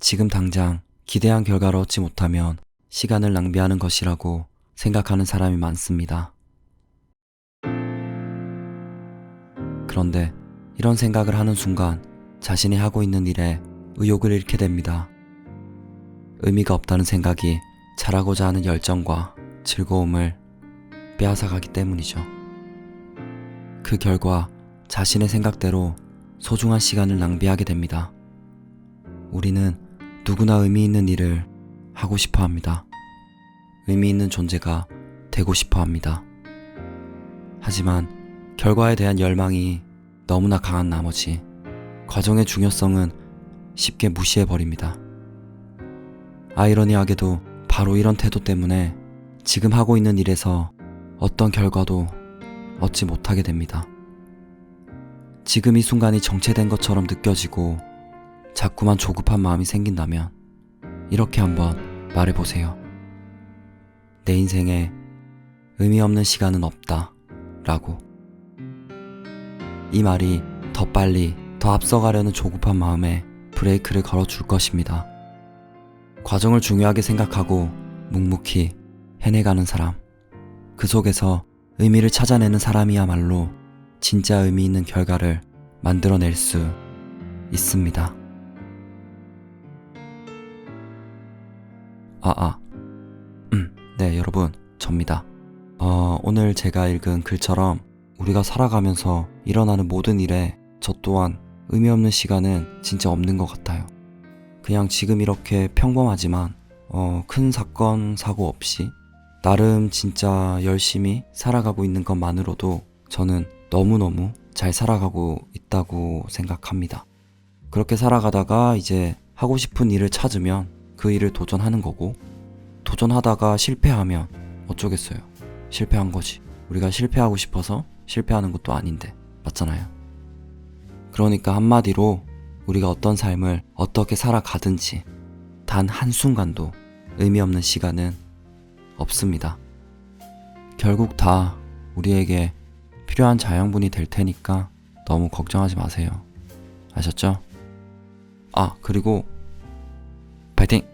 지금 당장 기대한 결과를 얻지 못하면 시간을 낭비하는 것이라고 생각하는 사람이 많습니다. 그런데 이런 생각을 하는 순간 자신이 하고 있는 일에 의욕을 잃게 됩니다. 의미가 없다는 생각이 잘하고자 하는 열정과 즐거움을 빼앗아가기 때문이죠. 그 결과 자신의 생각대로 소중한 시간을 낭비하게 됩니다. 우리는 누구나 의미 있는 일을 하고 싶어 합니다. 의미 있는 존재가 되고 싶어 합니다. 하지만 결과에 대한 열망이 너무나 강한 나머지 과정의 중요성은 쉽게 무시해 버립니다. 아이러니하게도 바로 이런 태도 때문에 지금 하고 있는 일에서 어떤 결과도 얻지 못하게 됩니다. 지금 이 순간이 정체된 것처럼 느껴지고 자꾸만 조급한 마음이 생긴다면 이렇게 한번 말해보세요. 내 인생에 의미 없는 시간은 없다. 라고. 이 말이 더 빨리, 더 앞서가려는 조급한 마음에 브레이크를 걸어줄 것입니다. 과정을 중요하게 생각하고 묵묵히 해내가는 사람. 그 속에서 의미를 찾아내는 사람이야말로 진짜 의미 있는 결과를 만들어낼 수 있습니다. 아, 아. 음, 네, 여러분, 접니다. 어, 오늘 제가 읽은 글처럼 우리가 살아가면서 일어나는 모든 일에 저 또한 의미 없는 시간은 진짜 없는 것 같아요. 그냥 지금 이렇게 평범하지만, 어, 큰 사건, 사고 없이 나름 진짜 열심히 살아가고 있는 것만으로도 저는 너무너무 잘 살아가고 있다고 생각합니다. 그렇게 살아가다가 이제 하고 싶은 일을 찾으면 그 일을 도전하는 거고, 도전하다가 실패하면 어쩌겠어요. 실패한 거지. 우리가 실패하고 싶어서 실패하는 것도 아닌데. 맞잖아요. 그러니까 한마디로 우리가 어떤 삶을 어떻게 살아가든지 단 한순간도 의미 없는 시간은 없습니다. 결국 다 우리에게 필요한 자양분이 될 테니까 너무 걱정하지 마세요. 아셨죠? 아, 그리고 파이팅!